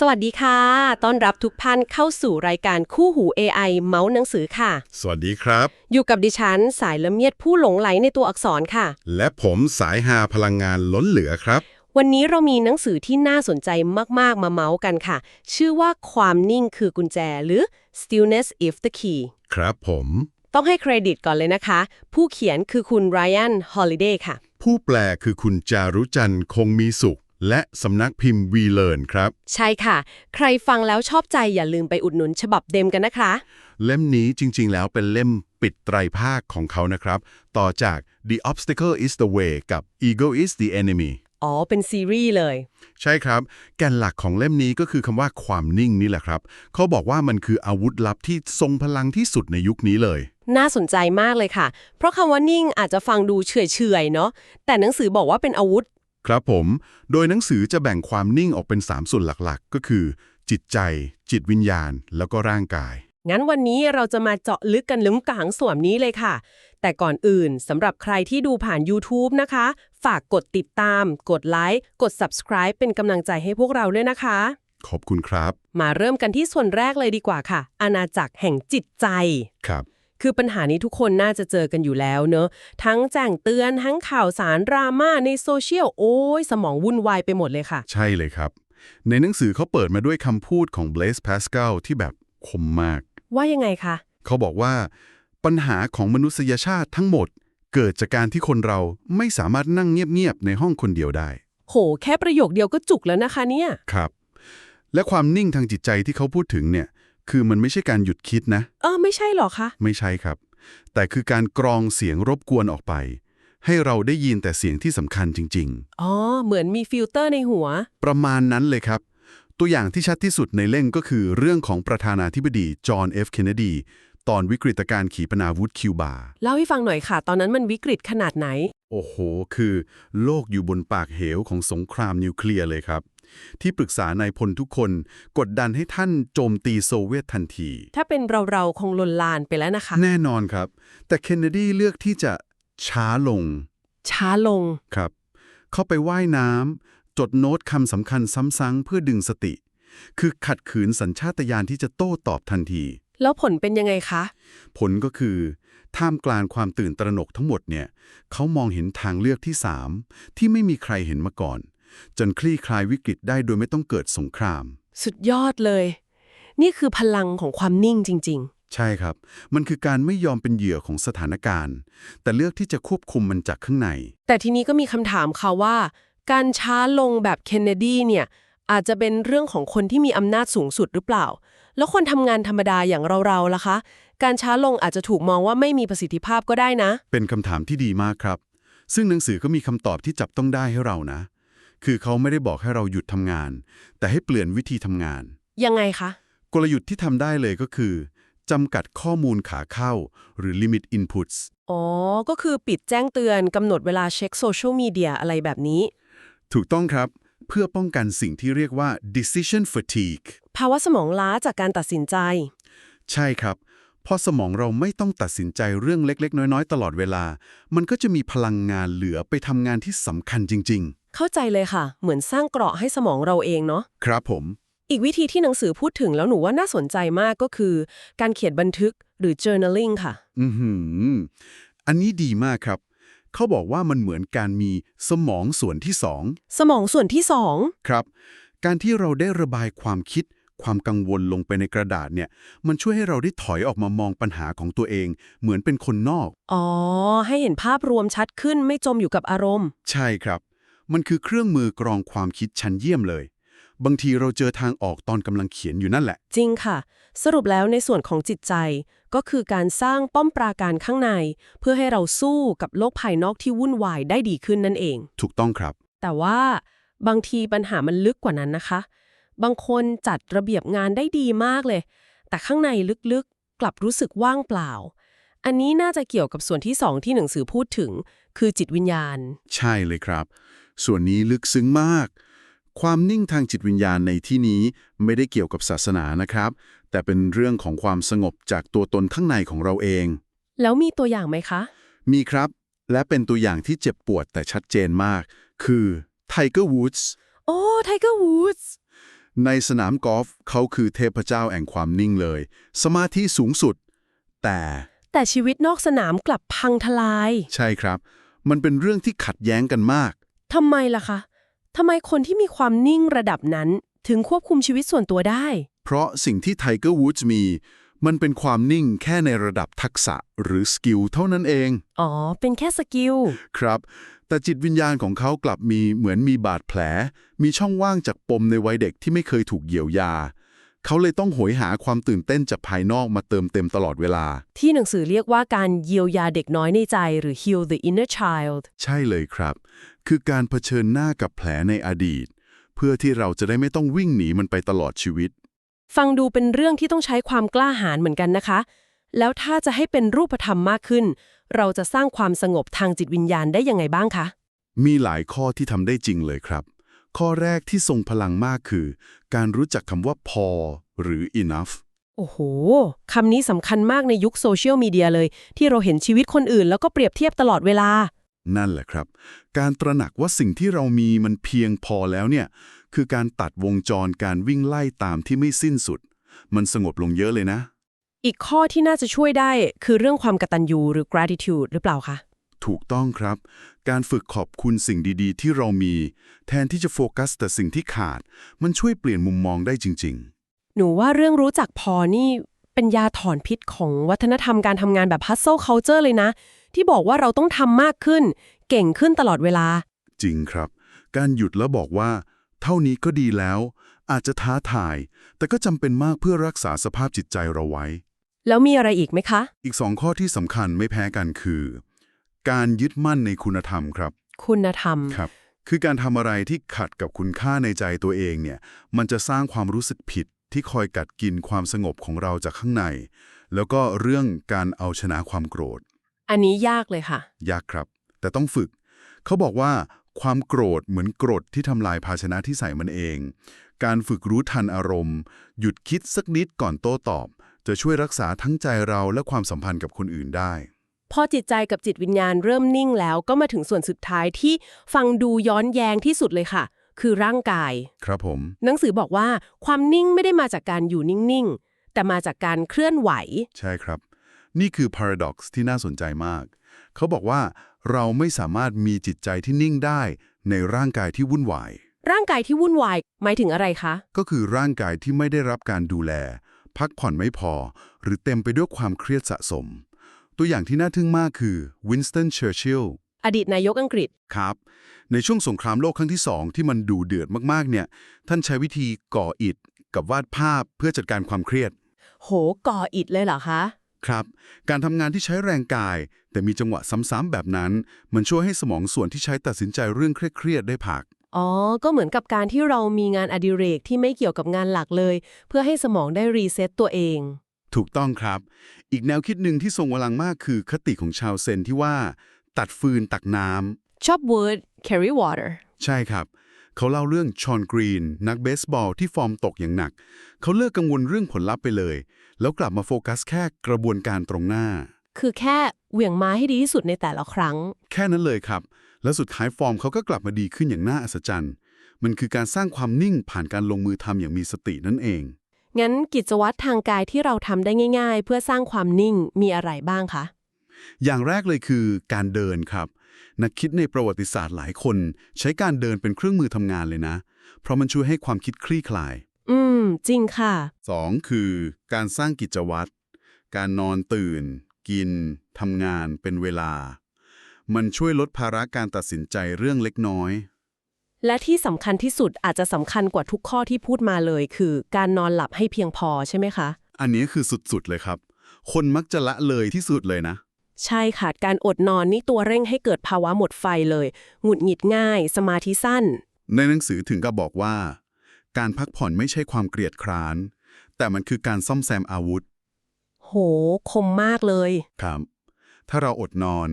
สวัสดีค่ะ ต้อนรับทุกท่านเข้าสู่รายการคู่หู AI เมาส์หนังสือค่ะ สวัสดีครับ อยู่กับดิฉัน สายละเมียดผู้หลงไหลในตัวอักษรค่ะ และผมสายหาพลังงานล้นเหลือครับ วันนี้เรามีหนังสือที่น่าสนใจมาก ๆ มาเมาส์กันค่ะ ชื่อว่าความนิ่งคือกุญแจหรือ stillness is the key ครับผม ต้องให้เครดิตก่อนเลยนะคะ ผู้เขียนคือคุณ Ryan Holiday ค่ะ ผู้แปลคือคุณจารุจันทร์คงมีสุข และสำนักพิมพ์วีเลนครับ ใช่ค่ะ ใครฟังแล้วชอบใจอย่าลืมไปอุดหนุนฉบับเต็มกันนะคะ เล่มนี้จริง ๆ แล้วเป็นเล่มปิดไตรภาคของเขานะครับ ต่อจาก The Obstacle is the Way กับ Ego is the Enemy อ๋อ เป็นซีรีส์เลย ใช่ครับ แกนหลักของเล่มนี้ก็คือคำว่าความนิ่งนี่แหละครับ เขาบอกว่ามันคืออาวุธลับที่ทรงพลังที่สุดในยุคนี้เลย น่าสนใจมากเลยค่ะ เพราะคำว่านิ่งอาจจะฟังดูเฉยๆเนาะแต่หนังสือบอกว่าเป็นอาวุธ ครับผม โดยหนังสือจะแบ่งความนิ่งออกเป็น 3 ส่วนหลักๆ ก็คือ จิตใจ จิตวิญญาณ แล้วก็ร่างกาย งั้นวันนี้เราจะมาเจาะลึกกันลึงกลางส่วนนี้เลยค่ะ แต่ก่อนอื่นสำหรับใครที่ดูผ่าน YouTube นะคะ ฝากกดติดตาม กดไลค์ กด Subscribe เป็นกำลังใจให้พวกเราด้วยนะคะ ขอบคุณครับ มาเริ่มกันที่ส่วนแรกเลยดีกว่าค่ะ อาณาจักรแห่งจิตใจ ครับ คือปัญหานี้ทุกคนน่าจะเจอกันอยู่แล้วเนอะ ทั้งแจ้งเตือน ทั้งข่าวสารดราม่าในโซเชียล โอ้ย สมองวุ่นวายไปหมดเลยค่ะ ใช่เลยครับ ในหนังสือเขาเปิดมาด้วยคำพูดของ Blaise Pascal ที่แบบคมมาก ว่ายังไงคะ เขาบอกว่า ปัญหาของมนุษยชาติทั้งหมด เกิดจากการที่คนเราไม่สามารถนั่งเงียบๆในห้องคนเดียวได้ โห แค่ประโยคเดียวก็จุกแล้วนะคะเนี่ย ครับ และความนิ่งทางจิตใจที่เขาพูดถึงเนี่ย คือมันไม่ใช่การหยุดคิดนะ เออ ไม่ใช่หรอคะ ไม่ใช่ครับ แต่คือการกรองเสียงรบกวนออกไป ให้เราได้ยินแต่เสียงที่สำคัญจริงอ๋อ เหมือนมีฟิลเตอร์ในหัวๆประมาณนั้นเลยครับ ตัวอย่างที่ชัดที่สุดในเล่มก็คือเรื่องของประธานาธิบดีจอห์นเอฟเคนเนดีตอนวิกฤตการณ์ขีปนาวุธคิวบา เล่าให้ฟังหน่อยค่ะ ตอนนั้นมันวิกฤตขนาดไหน โอ้โห คือ โลกอยู่บนปากเหวของสงครามนิวเคลียร์เลยครับ ที่ปรึกษานายพลทุกคน กดดันให้ท่านโจมตีโซเวียตทันที ถ้าเป็นเราๆคงลนลานไปแล้วนะคะ แน่นอนครับ แต่เคนเนดีเลือกที่จะช้าลง ช้าลงครับ เข้าไปว่ายน้ำจดโน้ตคำสำคัญซ้ำๆเพื่อดึงสติ คือขัดขืนสัญชาตญาณที่จะโต้ตอบทันที แล้วผลเป็นยังไงคะ ผลก็คือ ท่ามกลางความตื่นตระหนกทั้งหมดเนี่ยเขามองเห็นทางเลือกที่สามที่ไม่มีใครเห็นมาก่อน จนคลี่คลายวิกฤตได้โดยไม่ต้องเกิดสงคราม สุดยอดเลย นี่คือพลังของความนิ่งจริง ใช่ครับ มันคือการไม่ยอมเป็นเหยื่อของสถานการณ์ แต่เลือกที่จะควบคุมมันจากข้างใน ๆ แต่ทีนี้ก็มีคำถามค่ะว่า การช้าลงแบบเคนเนดีเนี่ยอาจจะเป็นเรื่องของคนที่มีอำนาจสูงสุดหรือเปล่า แล้วคนทำงานธรรมดาอย่างเราๆล่ะคะ การช้าลงอาจจะถูกมองว่าไม่มีประสิทธิภาพก็ได้นะ เป็นคำถามที่ดีมากครับ ซึ่งหนังสือก็มีคำตอบที่จับต้องได้ให้เรานะ คือเขาไม่ได้บอกให้เราหยุดทำงาน แต่ให้เปลี่ยนวิธีทำงาน ยังไงคะ กลยุทธ์ที่ทำได้เลยก็คือจำกัดข้อมูลขาเข้า หรือ limit inputs อ๋อ ก็คือปิดแจ้งเตือนกำหนดเวลาเช็คโซเชียลมีเดียอะไรแบบนี้ ถูกต้องครับ เพื่อป้องกันสิ่งที่เรียกว่า decision fatigue ภาวะสมองล้าจากการตัดสินใจ ใช่ครับพอสมองเราไม่ต้องตัดสินใจเรื่องเล็ก ๆ น้อย ๆ ตลอดเวลา มันก็จะมีพลังงานเหลือไปทำงานที่สำคัญจริง เข้าใจเลยค่ะ เหมือนสร้างเกราะให้สมองเราเองเนาะๆครับผม อีกวิธีที่หนังสือพูดถึงแล้วหนูว่าน่าสนใจมากก็คือ การเขียนบันทึกหรือ journaling ค่ะ อือหืออันนี้ดีมากครับ เขาบอกว่ามันเหมือนการมีสมองส่วนที่สอง สมองส่วนที่สอง ครับ การที่เราได้ระบายความคิด ความกังวลลงไปในกระดาษเนี่ย มันช่วยให้เราได้ถอยออกมามองปัญหาของตัวเอง เหมือนเป็นคนนอก อ๋อ ให้เห็นภาพรวมชัดขึ้นไม่จมอยู่กับอารมณ์ ใช่ครับ มันคือเครื่องมือกรองความคิดชั้นเยี่ยมเลย บางทีเราเจอทางออกตอนกำลังเขียนอยู่นั่นแหละ จริงค่ะ สรุปแล้วในส่วนของจิตใจ ก็คือการสร้างป้อมปราการข้างใน เพื่อให้เราสู้กับโลกภายนอกที่วุ่นวายได้ดีขึ้นนั่นเอง ถูกต้องครับ แต่ว่าบางทีปัญหามันลึกกว่านั้นนะคะ บางคนจัดระเบียบงานได้ดีมากเลย แต่ข้างในลึกๆกลับรู้สึกว่างเปล่า อันนี้น่าจะเกี่ยวกับส่วนที่สองที่หนังสือพูดถึง คือจิตวิญญาณ ใช่เลยครับ ส่วนนี้ลึกซึ้งมาก ความนิ่งทางจิตวิญญาณในที่นี้ไม่ได้เกี่ยวกับศาสนานะครับ แต่เป็นเรื่องของความสงบจากตัวตนข้างในของเราเอง แล้วมีตัวอย่างไหมคะ มีครับ และเป็นตัวอย่างที่เจ็บปวดแต่ชัดเจนมาก คือ Tiger Woods โอ้ไทเกอร์วูดส์ในสนามกอล์ฟเขาคือเทพเจ้าแห่งความนิ่งเลย สมาธิสูงสุด แต่แต่ชีวิตนอกสนามกลับพังทลาย ใช่ครับ มันเป็นเรื่องที่ขัดแย้งกันมาก ทำไมล่ะคะทำไมคนที่มีความนิ่งระดับนั้น ถึงควบคุมชีวิตส่วนตัวได้ เพราะสิ่งที่ไทเกอร์วูดส์มี มันเป็นความนิ่งแค่ในระดับทักษะหรือสกิลเท่านั้นเอง อ๋อ เป็นแค่สกิล ครับ แต่จิตวิญญาณของเขากลับมีเหมือนมีบาดแผล มีช่องว่างจากปมในวัยเด็กที่ไม่เคยถูกเยียวยา เขาเลยต้องโหยหาความตื่นเต้นจากภายนอกมาเติมเต็มตลอดเวลา ที่หนังสือเรียกว่าการเยียวยาเด็กน้อยในใจ หรือ heal the inner child ใช่เลยครับ คือการเผชิญหน้ากับแผลในอดีต เพื่อที่เราจะได้ไม่ต้องวิ่งหนีมันไปตลอดชีวิต ฟังดูเป็นเรื่องที่ต้องใช้ความกล้าหาญเหมือนกันนะคะ แล้วถ้าจะให้เป็นรูปธรรมมากขึ้น เราจะสร้างความสงบทางจิตวิญญาณได้ยังไงบ้างคะ มีหลายข้อที่ทำได้จริงเลยครับ ข้อแรกที่ทรงพลังมากคือ การรู้จักคำว่าพอ หรือ enough โอ้โห คำนี้สำคัญมากในยุคโซเชียลมีเดียเลย ที่เราเห็นชีวิตคนอื่น แล้วก็เปรียบเทียบตลอดเวลา นั่นแหละครับ การตระหนักว่าสิ่งที่เรามีมันเพียงพอแล้วเนี่ย คือการตัดวงจรการวิ่งไล่ตามที่ไม่สิ้นสุด มันสงบลงเยอะเลยนะ อีกข้อที่น่าจะช่วยได้คือเรื่องความกตัญญูหรือ gratitude หรือเปล่าคะ ถูกต้องครับ การฝึกขอบคุณสิ่งดีๆ ที่เรามี แทนที่จะโฟกัสแต่สิ่งที่ขาด มันช่วยเปลี่ยนมุมมองได้จริงหนูว่าเรื่องรู้จักพอนี่เป็นยาถอนพิษของวัฒนธรรมการทำงานแบบ hustle culture เลยนะ ที่บอกว่าเราต้องทำมากขึ้น เก่งขึ้นตลอดเวลาๆจริงครับ การหยุดแล้วบอกว่า เท่านี้ก็ดีแล้ว อาจจะท้าทาย แต่ก็จำเป็นมากเพื่อรักษาสภาพจิตใจเราไว้ แล้วมีอะไรอีกไหมคะ อีกสองข้อที่สำคัญไม่แพ้กันคือ การยึดมั่นในคุณธรรมครับ คุณธรรม ครับ คือการทำอะไรที่ขัดกับคุณค่าในใจตัวเองเนี่ย มันจะสร้างความรู้สึกผิดที่คอยกัดกินความสงบของเราจากข้างใน แล้วก็เรื่องการเอาชนะความโกรธ อันนี้ยากเลยค่ะ ยากครับ แต่ต้องฝึก เขาบอกว่าความโกรธเหมือนกรดที่ทำลายภาชนะที่ใส่มันเอง การฝึกรู้ทันอารมณ์ หยุดคิดสักนิดก่อนโต้ตอบ จะช่วยรักษาทั้งใจเราและความสัมพันธ์กับคนอื่นได้ พอจิตใจกับจิตวิญญาณเริ่มนิ่งแล้วก็มาถึงส่วนสุดท้ายที่ฟังดูย้อนแย้งที่สุดเลยค่ะ คือร่างกาย ครับผม หนังสือบอกว่าความนิ่งไม่ได้มาจากการอยู่นิ่งๆ แต่มาจากการเคลื่อนไหว ใช่ครับ นี่คือ paradox ที่น่าสนใจมาก เขาบอกว่าเราไม่สามารถมีจิตใจที่นิ่งได้ในร่างกายที่วุ่นวาย ร่างกายที่วุ่นวายหมายถึงอะไรคะ ก็คือร่างกายที่ไม่ได้รับการดูแล พักผ่อนไม่พอ หรือเต็มไปด้วยความเครียดสะสม ตัวอย่างที่น่าทึ่งมากคือวินสตันเชอร์ชิลล์อดีตนายกอังกฤษครับ ในช่วงสงครามโลกครั้งที่สองที่มันดูเดือดมากๆ เนี่ย ท่านใช้วิธีก่ออิฐกับวาดภาพเพื่อจัดการความเครียด โหก่ออิดเลยเหรอคะ ครับ การทำงานที่ใช้แรงกาย แต่มีจังหวะซ้ำๆแบบนั้น มันช่วยให้สมองส่วนที่ใช้ตัดสินใจเรื่องเครียดๆได้พัก อ๋อ ก็เหมือนกับการที่เรามีงานอดิเรกที่ไม่เกี่ยวกับงานหลักเลย เพื่อให้สมองได้รีเซ็ตตัวเอง ถูกต้องครับ อีกแนวคิดหนึ่งที่ทรงพลังมากคือคติของชาวเซนที่ว่า ตัดฟืนตักน้ำ chop wood carry water ใช่ครับเขาเล่าเรื่องชอนกรีน นักเบสบอลที่ฟอร์มตกอย่างหนัก เขาเลิกกังวลเรื่องผลลัพธ์ไปเลย แล้วกลับมาโฟกัสแค่กระบวนการตรงหน้า คือแค่เหวี่ยงไม้ให้ดีที่สุดในแต่ละครั้ง แค่นั้นเลยครับ แล้วสุดท้ายฟอร์มเขาก็กลับมาดีขึ้นอย่างน่าอัศจรรย์ มันคือการสร้างความนิ่งผ่านการลงมือทำอย่างมีสตินั่นเอง งั้นกิจวัตรทางกายที่เราทำได้ง่าย ๆ เพื่อสร้างความนิ่งมีอะไรบ้างคะ อย่างแรกเลยคือการเดินครับ นักคิดในประวัติศาสตร์หลายคน ใช้การเดินเป็นเครื่องมือทำงานเลยนะ เพราะมันช่วยให้ความคิดคลี่คลาย อืม จริงค่ะ 2. คือการสร้างกิจวัตร การนอนตื่น กินทำงานเป็นเวลา มันช่วยลดภาระการตัดสินใจเรื่องเล็กน้อย และที่สำคัญที่สุดอาจจะสำคัญกว่าทุกข้อที่พูดมาเลย คือการนอนหลับให้เพียงพอใช่ไหมคะ อันนี้คือสุดๆเลยครับ คนมักจะละเลยที่สุดเลยนะ ใช่ค่ะ การอดนอนนี่ตัวเร่งให้เกิดภาวะหมดไฟเลย หงุดหงิดง่าย สมาธิสั้น ในหนังสือถึงกับบอกว่า การพักผ่อนไม่ใช่ความเกลียดคร้าน แต่มันคือการซ่อมแซมอาวุธ โห คมมากเลย ครับ ถ้าเราอดนอน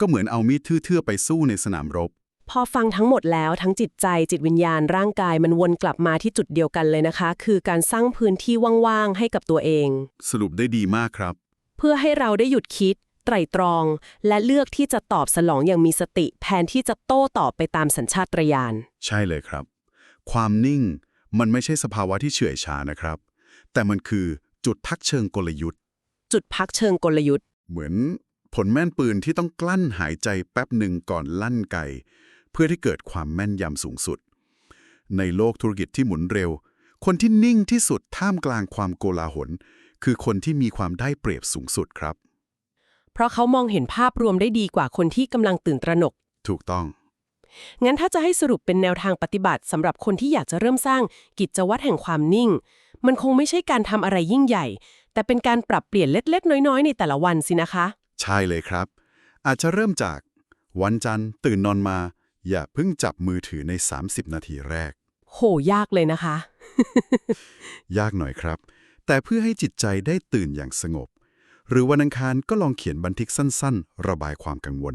ก็เหมือนเอามีดทื่อๆไปสู้ในสนามรบ พอฟังทั้งหมดแล้วทั้งจิตใจจิตวิญญาณร่างกายมันวนกลับมาที่จุดเดียวกันเลยนะคะ คือการสร้างพื้นที่ว่างๆให้กับตัวเอง สรุปได้ดีมากครับ เพื่อให้เราได้หยุดคิด ไตร่ตรอง และเลือกที่จะตอบสนองอย่างมีสติ แทนที่จะโต้ตอบไปตามสัญชาตญาณใช่เลยครับ ความนิ่ง มันไม่ใช่สภาวะที่เฉื่อยชานะครับ แต่มันคือจุดทักเชิงกลยุทธ์ จุดพักเชิงกลยุทธ์ เหมือนผลแม่นปืนที่ต้องกลั้นหายใจแป๊บหนึ่งก่อนลั่นไกเพื่อที่เกิดความแม่นยำสูงสุด ในโลกธุรกิจที่หมุนเร็ว คนที่นิ่งที่สุดท่ามกลางความโกลาหล คือคนที่มีความได้เปรียบสูงสุดครับ เพราะเขามองเห็นภาพรวมได้ดีกว่าคนที่กำลังตื่นตระหนก ถูกต้อง งั้นถ้าจะให้สรุปเป็นแนวทางปฏิบัติสำหรับคนที่อยากจะเริ่มสร้างกิจวัตรแห่งความนิ่ง มันคงไม่ใช่การทำอะไรยิ่งใหญ่ แต่เป็นการปรับเปลี่ยนเล็กๆ น้อยๆ ในแต่ละวันสินะคะ ใช่เลยครับ อาจจะเริ่มจากวันจันทร์ตื่นนอนมา อย่าเพิ่งจับมือถือใน 30 นาทีแรก โหยากเลยนะคะ ยากหน่อยครับ แต่เพื่อให้จิตใจได้ตื่นอย่างสงบ หรือวันอังคารก็ลองเขียนบันทึกสั้น ๆ ระบายความกังวล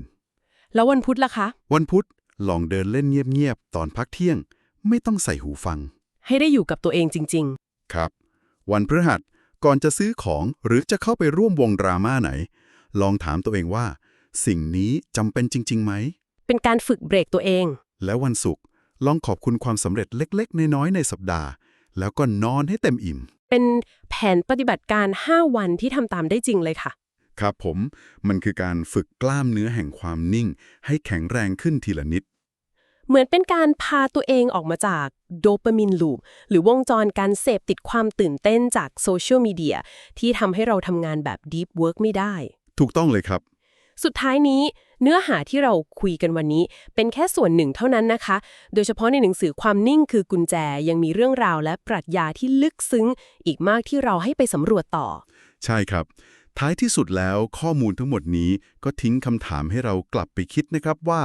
แล้ววันพุธล่ะคะ วันพุธ ลองเดินเล่นเงียบๆ ตอนพักเที่ยง ไม่ต้องใส่หูฟัง ให้ได้อยู่กับตัวเองจริง ครับ วันพฤหัสก่อนจะซื้อของหรือจะเข้าไปร่วมวงดราม่าไหน ลองถามตัวเองว่า สิ่งนี้จำเป็นจริงๆไหม ๆ เป็นการฝึกเบรกตัวเอง แล้ววันศุกร์ลองขอบคุณความสำเร็จเล็กๆ น้อยๆ ในสัปดาห์ แล้วก็นอนให้เต็มอิ่ม เป็นแผนปฏิบัติการ 5 วันที่ทำตามได้จริงเลยค่ะ ครับผม มันคือการฝึกกล้ามเนื้อแห่งความนิ่ง ให้แข็งแรงขึ้นทีละนิด เหมือนเป็นการพาตัวเองออกมาจากโดปามินลูปหรือวงจรการเสพติดความตื่นเต้นจากโซเชียลมีเดียที่ทำให้เราทำงานแบบ Deep Work ไม่ได้ ถูกต้องเลยครับ สุดท้ายนี้เนื้อหาที่เราคุยกันวันนี้เป็นแค่ส่วนหนึ่งเท่านั้นนะคะ โดยเฉพาะในหนังสือความนิ่งคือกุญแจยังมีเรื่องราวและปรัชญาที่ลึกซึ้ง อีกมากที่เราให้ไปสำรวจต่อ ใช่ครับ ท้ายที่สุดแล้วข้อมูลทั้งหมดนี้ก็ทิ้งคำถามให้เรากลับไปคิดนะครับว่า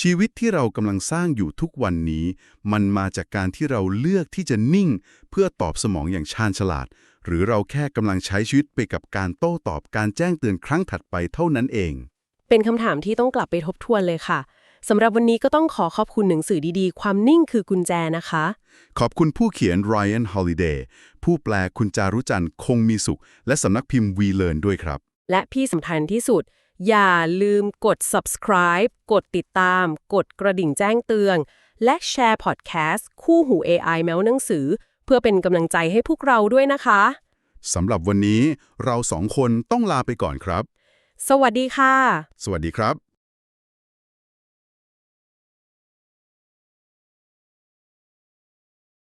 ชีวิตที่เรากำลังสร้างอยู่ทุกวันนี้ มันมาจากการที่เราเลือกที่จะนิ่ง เพื่อตอบสมองอย่างชาญฉลาด หรือเราแค่กำลังใช้ชีวิตไปกับการโต้ตอบการแจ้งเตือนครั้งถัดไปเท่านั้นเอง เป็นคำถามที่ต้องกลับไปทบทวนเลยค่ะสำหรับวันนี้ก็ต้องขอขอบคุณหนังสือดีๆ ความนิ่งคือกุญแจนะคะ ขอบคุณผู้เขียน Ryan Holiday ผู้แปลคุณจารุจันทร์คงมีสุข และสำนักพิมพ์ We Learn ด้วยครับ และพี่สำคัญที่สุด อย่าลืมกด subscribe กดติดตาม กดกระดิ่งแจ้งเตือน และแชร์พอดแคสต์คู่หู AI แมวหนังสือ เพื่อเป็นกำลังใจให้พวกเราด้วยนะคะสำหรับวันนี้เราสองคนต้องลาไปก่อนครับ สวัสดีค่ะ สวัสดีครับ